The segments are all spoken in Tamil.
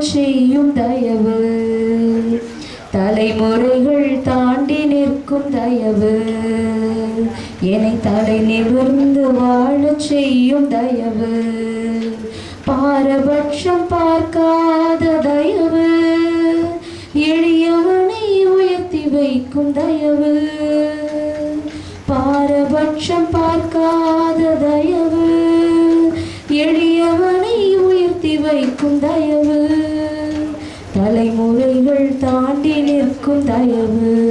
செய்யும் தயவு. தலைமுறைகள் தாண்டி நிற்கும் தயவு. என்னை தலை நிமிர்ந்து வாழச் செய்யும் தயவு. பாரபட்சம் பார்க்காத தயவு. எளியவனை உயர்த்தி வைக்கும் தயவு. பாரபட்சம் பார்க்காத தயவு. எளியவனை உயர்த்தி வைக்கும் தயவு. தலைமுறைகள் தாண்டி நிற்கும் தயவு.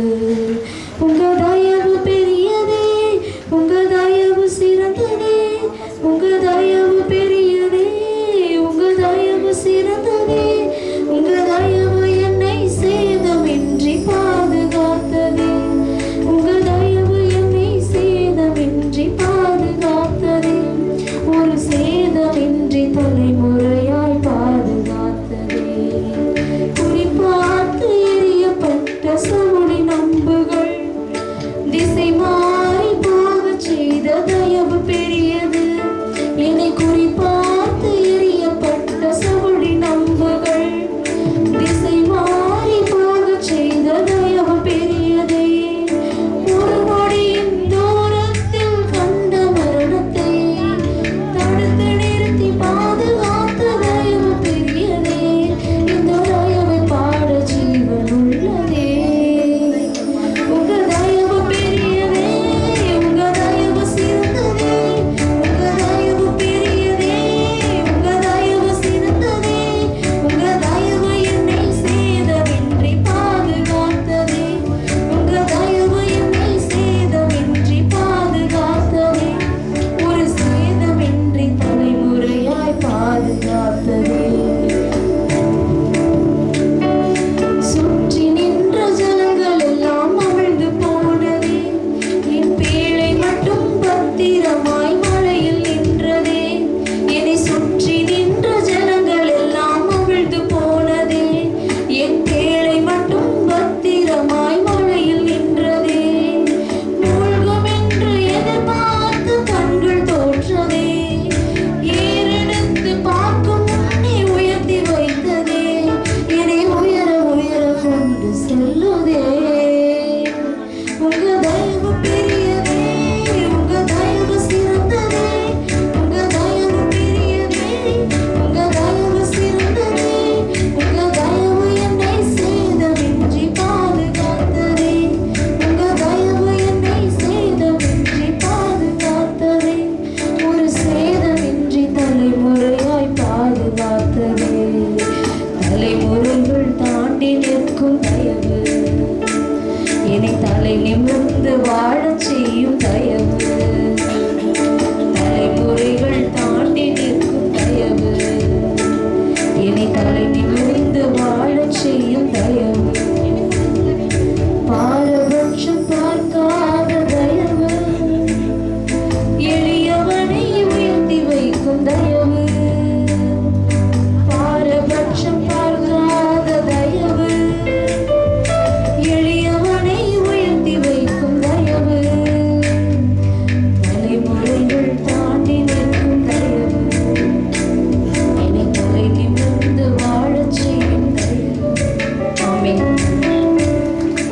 வாழ்ந்து வாழச் செய்ய